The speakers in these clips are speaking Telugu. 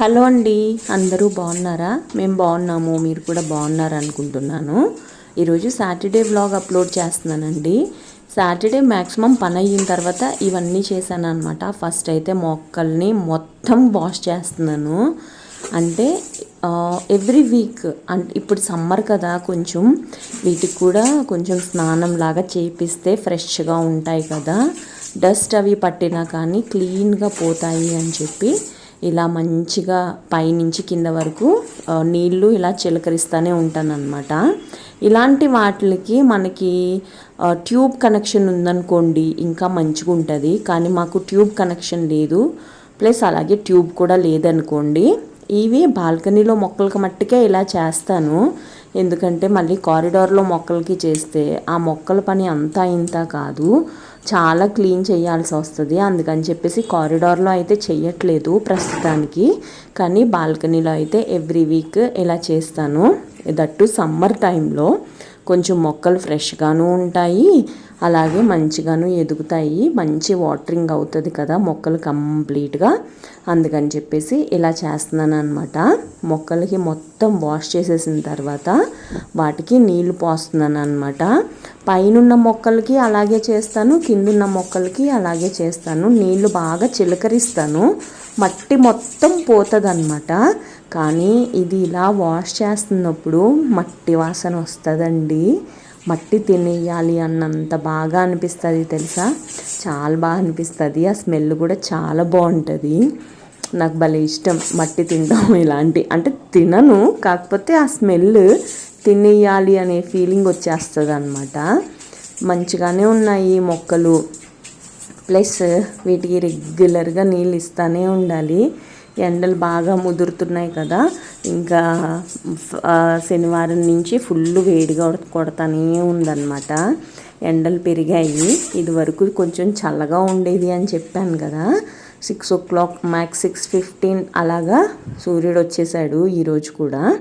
హలో అండి అందరూ బాగున్నారా? మేము బాగున్నాము మీరు కూడా బాగున్నారు అనుకుంటున్నాను. ఈరోజు సాటర్డే వ్లాగ్ అప్లోడ్ చేస్తున్నానండి. సాటర్డే మ్యాక్సిమం పని అయిన తర్వాత ఇవన్నీ చేశాను అనమాట ఫస్ట్ అయితే మొక్కల్ని మొత్తం వాష్ చేస్తున్నాను. అంటే ఎవ్రీ వీక్ అంటే ఇప్పుడు సమ్మర్ కదా కొంచెం వీటికి కూడా కొంచెం స్నానం లాగా చేపిస్తే ఫ్రెష్గా ఉంటాయి కదా. డస్ట్ అవి పట్టినా కానీ క్లీన్గా పోతాయి అని చెప్పి ఇలా మంచిగా పైనుంచి కింద వరకు నీళ్ళు నీళ్ళు ఇలా చిలకరిస్తూనే ఉంటానన్నమాట. ఇలాంటి వాటికి మనకి ట్యూబ్ కనెక్షన్ ఉందనుకోండి ఇంకా మంచిగా ఉంటుంది కానీ మాకు ట్యూబ్ కనెక్షన్ లేదు. ప్లస్ అలాగే ట్యూబ్ కూడా లేదనుకోండి ఇవి బాల్కనీలో మొక్కలకి మట్టుకే ఇలా చేస్తాను. ఎందుకంటే మళ్ళీ కారిడార్లో మొక్కలకి చేస్తే ఆ మొక్కల పని అంతా ఇంత కాదు. చాలా క్లీన్ చేయాల్సి వస్తుంది. అందుకని చెప్పేసి కారిడార్లో అయితే చెయ్యట్లేదు ప్రస్తుతానికి. కానీ బాల్కనీలో అయితే ఎవ్రీ వీక్ ఇలా చేస్తాను. దట్టు సమ్మర్ టైంలో కొంచెం మొక్కలు ఫ్రెష్గాను ఉంటాయి. అలాగే మంచిగాను ఎదుగుతాయి. మంచి వాటరింగ్ అవుతుంది కదా మొక్కలు కంప్లీట్గా. అందుకని చెప్పేసి ఇలా చేస్తున్నాను అనమాట మొక్కలకి మొత్తం వాష్ చేసేసిన తర్వాత వాటికి నీళ్ళు పోస్తున్నాను అనమాట పైనున్న మొక్కలకి అలాగే చేస్తాను కిందున్న మొక్కలకి అలాగే చేస్తాను. నీళ్ళు బాగా చిలకరిస్తాను. మట్టి మొత్తం పోతుంది కానీ ఇది ఇలా వాష్ చేస్తున్నప్పుడు మట్టి వాసన వస్తుందండి. మట్టి తినేయాలి అన్నంత బాగా అనిపిస్తుంది తెలుసా? చాలా బాగా అనిపిస్తుంది. ఆ స్మెల్ కూడా చాలా బాగుంటుంది. నాకు భలే ఇష్టం మట్టి తింటాం ఇలాంటి. అంటే తినను కాకపోతే ఆ స్మెల్ తినేయాలి అనే ఫీలింగ్ వచ్చేస్తుంది అనమాట మంచిగానే ఉన్నాయి మొక్కలు. ప్లస్ వీటికి రెగ్యులర్గా నీళ్ళు ఇస్తూనే ఉండాలి. ఎండలు బాగా ముదురుతున్నాయి కదా. ఇంకా శనివారం నుంచి ఫుల్ వేడిగా కొడతానే ఉందన్నమాట. ఎండలు పెరిగాయి. ఇది వరకు కొంచెం చల్లగా ఉండేది అని చెప్పాను కదా. Six o'clock max six fifteen అలాగా సూర్యుడు వచ్చేసాడు ఈరోజు కూడా.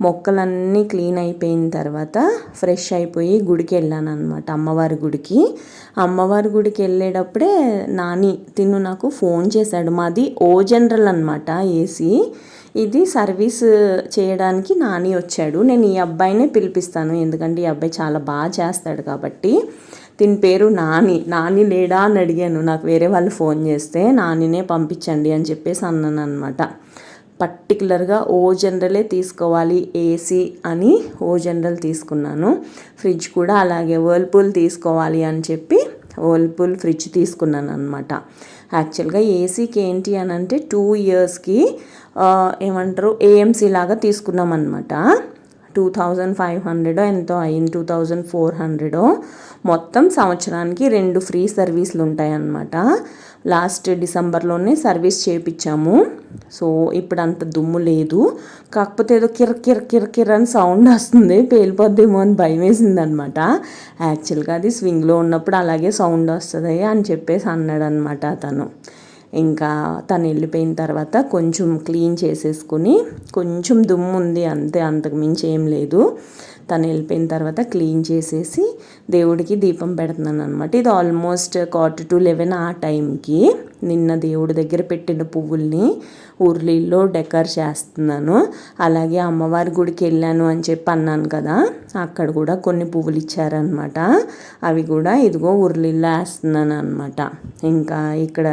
మొక్కలన్నీ క్లీన్ అయిపోయిన తర్వాత ఫ్రెష్ అయిపోయి గుడికి వెళ్ళాను అనమాట అమ్మవారి గుడికి. అమ్మవారి గుడికి వెళ్ళేటప్పుడే నాని తిను నాకు ఫోన్ చేశాడు. మాది ఓ జనరల్ అనమాట ఏసీ. ఇది సర్వీస్ చేయడానికి నాని వచ్చాడు. నేను ఈ అబ్బాయినే పిలిపిస్తాను. ఎందుకంటే ఈ అబ్బాయి చాలా బాగా చేస్తాడు కాబట్టి. దీని పేరు నాని. నాని లేడా అని అడిగాను. నాకు వేరే వాళ్ళు ఫోన్ చేస్తే నానినే పంపించండి అని చెప్పేసి అన్నాను అనమాట పర్టికులర్గా ఓ జనరలే తీసుకోవాలి ఏసీ అని ఓ జనరల్ తీసుకున్నాను. ఫ్రిడ్జ్ కూడా అలాగే వర్ల్పూల్ తీసుకోవాలి అని చెప్పి వర్ల్పూల్ ఫ్రిడ్జ్ తీసుకున్నాను అనమాట యాక్చువల్గా ఏసీకి ఏంటి అని అంటే టూ ఇయర్స్కి ఏమంటారు ఏఎంసీ లాగా తీసుకున్నాం అనమాట టూ థౌజండ్ ఫైవ్ హండ్రెడో ఎంతో అయింది టూ థౌజండ్ ఫోర్ హండ్రెడో. మొత్తం సంవత్సరానికి రెండు ఫ్రీ సర్వీసులు ఉంటాయన్నమాట లాస్ట్ డిసెంబర్లోనే సర్వీస్ చేయించాము సో ఇప్పుడు అంత దుమ్ము లేదు. కాకపోతే ఏదో కిర్ కిర కిర కిర అని సౌండ్ వస్తుంది. పేలిపోద్దేమో అని భయం వేసింది అనమాట యాక్చువల్గా అది స్వింగ్లో ఉన్నప్పుడు అలాగే సౌండ్ వస్తుంది అని చెప్పేసి అన్నాడు అనమాట అతను ఇంకా తను వెళ్ళిపోయిన తర్వాత కొంచెం క్లీన్ చేసేసుకుని కొంచెం దుమ్ము ఉంది అంతే అంతకుమించి ఏం లేదు. తను వెళ్ళిపోయిన తర్వాత క్లీన్ చేసేసి దేవుడికి దీపం పెడుతున్నాను అనమాట ఇది ఆల్మోస్ట్ క్వార్టర్ టు లెవెన్ ఆ టైంకి నిన్న దేవుడి దగ్గర పెట్టిన పువ్వుల్ని ఉర్లీల్లో డెకర్ చేస్తున్నాను. అలాగే అమ్మవారి గుడికి వెళ్ళాను అని చెప్పి అన్నాను కదా అక్కడ కూడా కొన్ని పువ్వులు ఇచ్చారనమాట అవి కూడా ఇదిగో ఉర్లీల్లో వేస్తున్నాను అనమాట ఇంకా ఇక్కడ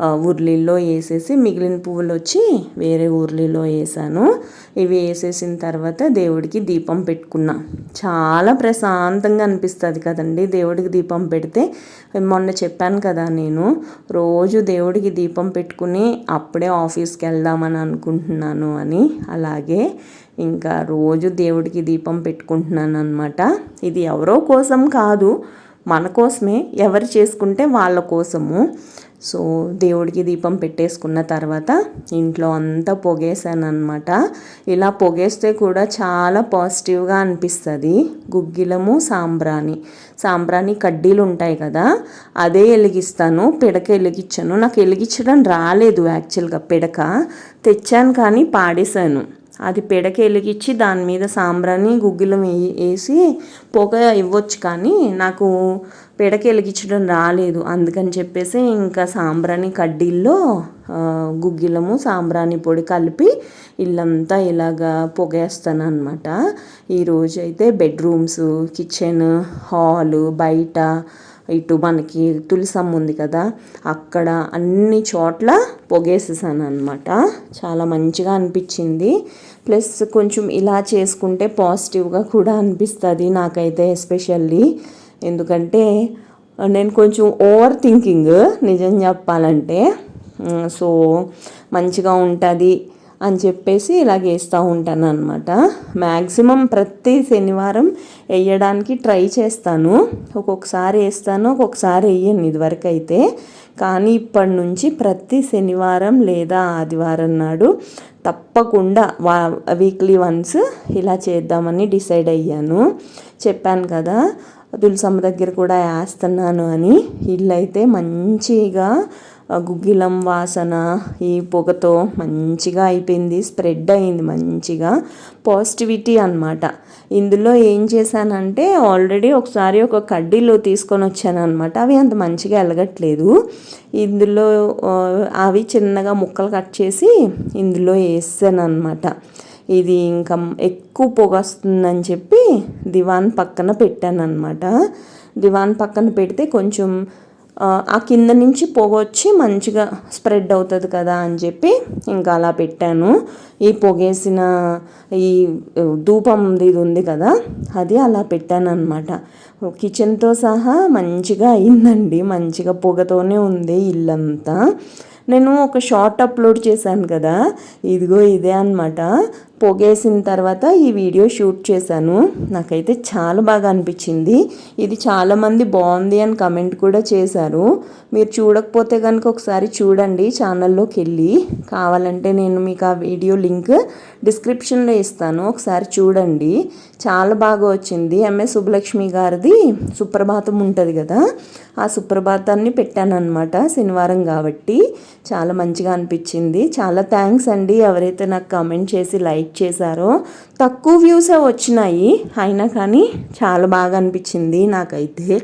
ఆ, ఉర్లీల్లో వేసేసి మిగిలిన పువ్వులు వచ్చి వేరే ఉర్లీలో వేసాను. ఇవి వేసేసిన తర్వాత దేవుడికి దీపం పెట్టుకున్నా. చాలా ప్రశాంతంగా అనిపిస్తుంది కదండి దేవుడికి దీపం పెడితే. మొన్న చెప్పాను కదా నేను రోజు దేవుడికి దీపం పెట్టుకుని అప్పుడే ఆఫీస్కి వెళ్దామని అనుకుంటున్నాను అని. అలాగే ఇంకా రోజు దేవుడికి దీపం పెట్టుకుంటున్నాను అనమాట ఇది ఎవరో కోసం కాదు మన కోసమే. ఎవరు చేసుకుంటే వాళ్ళ కోసము. సో దేవుడికి దీపం పెట్టేసుకున్న తర్వాత ఇంట్లో అంతా పొగేసాను అనమాట ఇలా పొగేస్తే కూడా చాలా పాజిటివ్గా అనిపిస్తుంది. గుగ్గిలము సాంబ్రాణి. సాంబ్రాణి కడ్డీలు ఉంటాయి కదా అదే వెలిగిస్తాను పిడక వెలిగించాను. నాకు వెలిగించడం రాలేదు యాక్చువల్గా పిడక. తెచ్చాను కానీ పాడేశాను. అది పిడక వెలిగించి దాని మీద సాంబ్రాన్ని గుగ్గిలం వే- వేసి పొగ ఇవ్వచ్చు కానీ నాకు పిడకి వెలిగించడం రాలేదు. అందుకని చెప్పేసి ఇంకా సాంబ్రాణి కడ్డీల్లో గుగ్గిలము సాంబ్రాణి పొడి కలిపి ఇల్లంతా ఇలాగా పొగేస్తాను అనమాట ఈరోజు అయితే బెడ్రూమ్స్ కిచెన్ హాలు బయట ఇటు మనకి తులసమ్మ ఉంది కదా అక్కడ అన్ని చోట్ల పొగేసేసాను అనమాట చాలా మంచిగా అనిపించింది. ప్లస్ కొంచెం ఇలా చేసుకుంటే పాజిటివ్గా కూడా అనిపిస్తుంది నాకైతే ఎస్పెషల్లీ. ఎందుకంటే నేను కొంచెం ఓవర్ థింకింగ్ నిజం చెప్పాలంటే. సో మంచిగా ఉంటుంది అని చెప్పేసి ఇలా వేస్తూ ఉంటాను అనమాట మ్యాక్సిమం ప్రతి శనివారం వేయడానికి ట్రై చేస్తాను. ఒక్కొక్కసారి వేస్తాను ఒక్కొక్కసారి వేయను ఇదివరకు అయితే కానీ ఇప్పటి నుంచి ప్రతి శనివారం లేదా ఆదివారం నాడు తప్పకుండా వా వీక్లీ వన్స్ ఇలా చేద్దామని డిసైడ్ అయ్యాను. చెప్పాను కదా తులసమ్మ దగ్గర కూడా వేస్తున్నాను అని. ఇళ్ళైతే మంచిగా గుగ్గిలం వాసన ఈ పొగతో మంచిగా అయిపోయింది స్ప్రెడ్ అయింది మంచిగా. పాజిటివిటీ అనమాట ఇందులో ఏం చేశానంటే ఆల్రెడీ ఒకసారి ఒక కడ్డీలో తీసుకొని వచ్చాను అనమాట అవి అంత మంచిగా ఎలగట్లేదు. ఇందులో అవి చిన్నగా ముక్కలు కట్ చేసి ఇందులో వేసాను అనమాట ఇది ఇంకా ఎక్కువ పొగ వస్తుందని చెప్పి దివాన్ పక్కన పెట్టాను అనమాట దివాన్ పక్కన పెడితే కొంచెం ఆ, ఆ కింద నుంచి పొగ వచ్చి మంచిగా స్ప్రెడ్ అవుతుంది కదా అని చెప్పి ఇంకా అలా పెట్టాను. ఈ పొగేసిన ఈ ధూపం ఇది ఉంది కదా అది అలా పెట్టాను అనమాట కిచెన్తో సహా మంచిగా అయిందండి. మంచిగా పొగతోనే ఉంది ఇల్లంతా. నేను ఒక షార్ట్ అప్లోడ్ చేశాను కదా ఇదిగో ఇదే అనమాట పొగేసిన తర్వాత ఈ వీడియో షూట్ చేశాను. నాకైతే చాలా బాగా అనిపించింది. ఇది చాలామంది బాగుంది అని కమెంట్ కూడా చేశారు. మీరు చూడకపోతే కనుక ఒకసారి చూడండి ఛానల్లోకి వెళ్ళి. కావాలంటే నేను మీకు ఆ వీడియో లింక్ డిస్క్రిప్షన్లో ఇస్తాను. ఒకసారి చూడండి. చాలా బాగా వచ్చింది. ఎంఎస్ సుబ్బలక్ష్మి గారిది సుప్రభాతం ఉంటుంది కదా? ఆ సుప్రభాతాన్ని పెట్టాను శనివారం కాబట్టి. చాలా మంచిగా అనిపించింది. చాలా థ్యాంక్స్ అండి. ఎవరైతే నాకు కామెంట్ చేసి లైక్ చేశారో తక్కువ వ్యూసే వచ్చినాయి. అయినా కానీ చాలా బాగా అనిపించింది నాకైతే.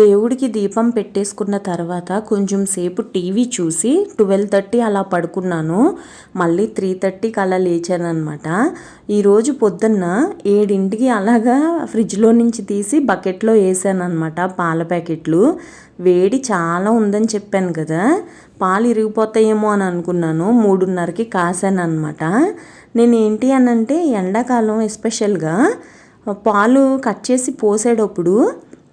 దేవుడికి దీపం పెట్టేసుకున్న తర్వాత కొంచెం సేపు టీవీ చూసి ట్వెల్వ్ థర్టీ అలా పడుకున్నాను. మళ్ళీ త్రీ థర్టీకి అలా లేచాను అనమాట ఈరోజు పొద్దున్న ఏడింటికి అలాగా ఫ్రిడ్జ్లో నుంచి తీసి బకెట్లో వేసాను అనమాట పాల ప్యాకెట్లు. వేడి చాలా ఉందని చెప్పాను కదా. పాలు ఇరిగిపోతాయేమో అని అనుకున్నాను. మూడున్నరకి కాసాను అనమాట నేను ఏంటి అని అంటే ఎండాకాలం ఎస్పెషల్గా పాలు కట్ చేసి పోసేటప్పుడు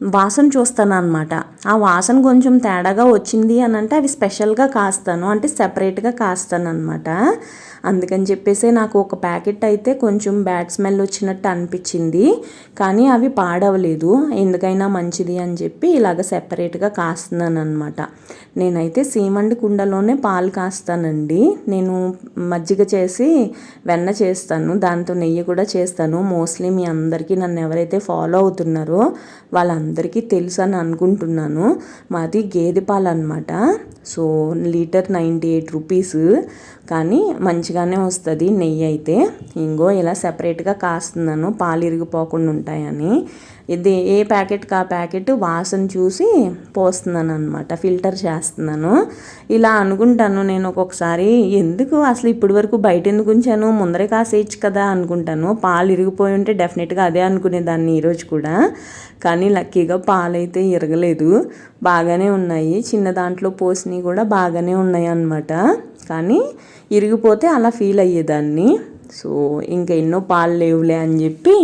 వాసన చూస్తాను అనమాట ఆ వాసన కొంచెం తేడాగా వచ్చింది అని అంటే అవి స్పెషల్గా కాస్తాను. అంటే సెపరేట్గా కాస్తాను అనమాట అందుకని చెప్పేసి నాకు ఒక ప్యాకెట్ అయితే కొంచెం బ్యాడ్ స్మెల్ వచ్చినట్టు అనిపించింది. కానీ అవి పాడవలేదు. ఎందుకైనా మంచిది అని చెప్పి ఇలాగ సెపరేట్గా కాస్తున్నాను అనమాట నేనైతే సీమండి కుండలోనే పాలు కాస్తానండి. నేను మజ్జిగ చేసి వెన్న చేస్తాను. దాంతో నెయ్యి కూడా చేస్తాను. మోస్ట్లీ మీ అందరికీ నన్ను ఎవరైతే ఫాలో అవుతున్నారో వాళ్ళందరికీ తెలుసు అని అనుకుంటున్నాను. మాది గేదె పాలు అనమాట so litre ninety eight rupees. కానీ మంచిగానే వస్తుంది నెయ్యి అయితే. ఇంగో ఇలా సెపరేట్గా కాస్తున్నాను. పాలు ఇరిగిపోకుండా ఉంటాయని. ఇది ఏ ప్యాకెట్కి ఆ ప్యాకెట్ వాసన చూసి పోస్తున్నాను అనమాట ఫిల్టర్ చేస్తున్నాను. ఇలా అనుకుంటాను నేను ఒక్కొక్కసారి ఎందుకు అసలు ఇప్పటి వరకు బయట ఎందుకు ఉంచాను ముందరే కాసేయచ్చు కదా అనుకుంటాను. పాలు ఇరిగిపోయి ఉంటే డెఫినెట్గా అదే అనుకునేదాన్ని ఈరోజు కూడా. కానీ లక్కీగా పాలు అయితే ఇరగలేదు. బాగానే ఉన్నాయి. చిన్న దాంట్లో పోసినవి కూడా బాగానే ఉన్నాయి అన్నమాట కానీ ఇరిగిపోతే అలా ఫీల్ అయ్యేదాన్ని. సో ఇంకా ఎన్నో పాలు లేవులే అని చెప్పి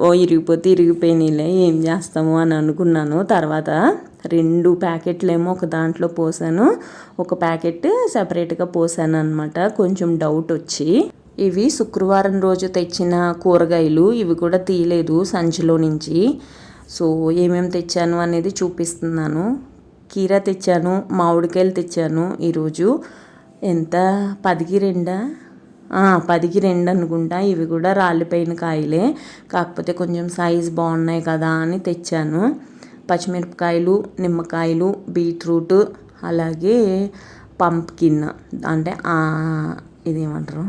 ఓ ఇరిగిపోతే ఇరిగిపోయినాయిలే ఏం చేస్తాము అని అనుకున్నాను. తర్వాత రెండు ప్యాకెట్లేమో ఒక దాంట్లో పోసాను. ఒక ప్యాకెట్ సపరేట్గా పోసాను అనమాట కొంచెం డౌట్ వచ్చి. ఇవి శుక్రవారం రోజు తెచ్చిన కూరగాయలు ఇవి కూడా తీయలేదు సంచిలో నుంచి. సో ఏమేమి తెచ్చాను అనేది చూపిస్తున్నాను. కీర తెచ్చాను మామిడికాయలు తెచ్చాను ఈరోజు. ఎంత? పదికి రెండా? పదికి రెండు అనుకుంటా. ఇవి కూడా రాలిపోయిన కాయలే. కాకపోతే కొంచెం సైజ్ బాగున్నాయి కదా అని తెచ్చాను. పచ్చిమిరపకాయలు నిమ్మకాయలు బీట్రూట్ అలాగే పంప్కిన్ అంటే ఇదేమంటారు?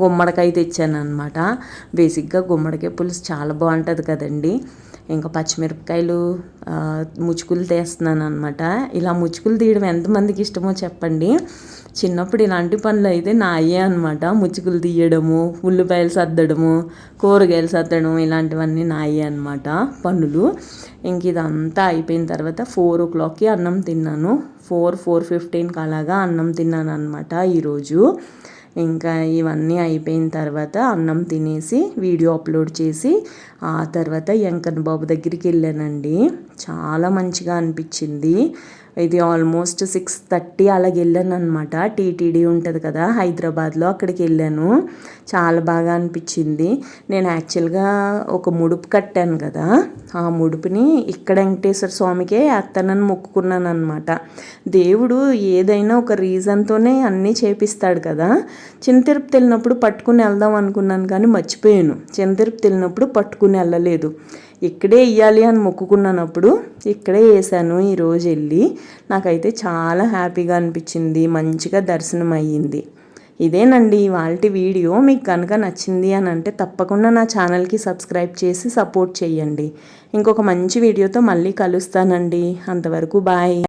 గుమ్మడికాయ తెచ్చాను అనమాట బేసిక్గా గుమ్మడికాయ పులుసు చాలా బాగుంటుంది కదండి. ఇంకా పచ్చిమిరపకాయలు ముచ్చుకులు తీస్తున్నాను అనమాట ఇలా ముచ్చుకులు తీయడం ఎంతమందికి ఇష్టమో చెప్పండి. చిన్నప్పుడు ఇలాంటి పనులు అయితే నా అయ్యే అనమాట ముచ్చుకులు తీయడము ఉల్లిపాయలు సర్దడము కూరగాయలు సర్దడం ఇలాంటివన్నీ నా అయ్యే అనమాట పనులు. ఇంక ఇదంతా అయిపోయిన తర్వాత ఫోర్ ఓ క్లాక్కి అన్నం తిన్నాను. ఫోర్ ఫోర్ ఫిఫ్టీన్కి అలాగా అన్నం తిన్నాను అనమాట ఈరోజు. ఇంకా ఇవన్నీ అయిపోయిన తర్వాత అన్నం తినేసి వీడియో అప్లోడ్ చేసి ఆ తర్వాత వెంకన్న బాబు దగ్గరికి వెళ్ళానండి. చాలా మంచిగా అనిపించింది. ఇది ఆల్మోస్ట్ సిక్స్ థర్టీ అలాగ వెళ్ళాను అనమాట టీటీడీ ఉంటుంది కదా హైదరాబాద్లో అక్కడికి వెళ్ళాను. చాలా బాగా అనిపించింది. నేను యాక్చువల్గా ఒక ముడుపు కట్టాను కదా ఆ ముడుపుని ఇక్కడ వెంకటేశ్వర స్వామికే అత్తనని మొక్కుకున్నాను అనమాట దేవుడు ఏదైనా ఒక రీజన్తోనే అన్నీ చేపిస్తాడు కదా. చిన్న తిరుపతి వెళ్ళినప్పుడు పట్టుకుని వెళ్దాం అనుకున్నాను కానీ మర్చిపోయాను. చిన్న తిరుపతి వెళ్ళినప్పుడు పట్టుకుని వెళ్ళలేదు. ఇక్కడే ఇవ్వాలి అని మొక్కుకున్నప్పుడు ఇక్కడే వేసాను ఈరోజు వెళ్ళి. నాకైతే చాలా హ్యాపీగా అనిపించింది మంచిగా దర్శనం అయ్యింది. ఇదేనండి వాళ్ళ వీడియో మీకు కనుక నచ్చింది అని అంటే తప్పకుండా నా ఛానల్కి సబ్స్క్రైబ్ చేసి సపోర్ట్ చేయండి. ఇంకొక మంచి వీడియోతో మళ్ళీ కలుస్తానండి. అంతవరకు బాయ్.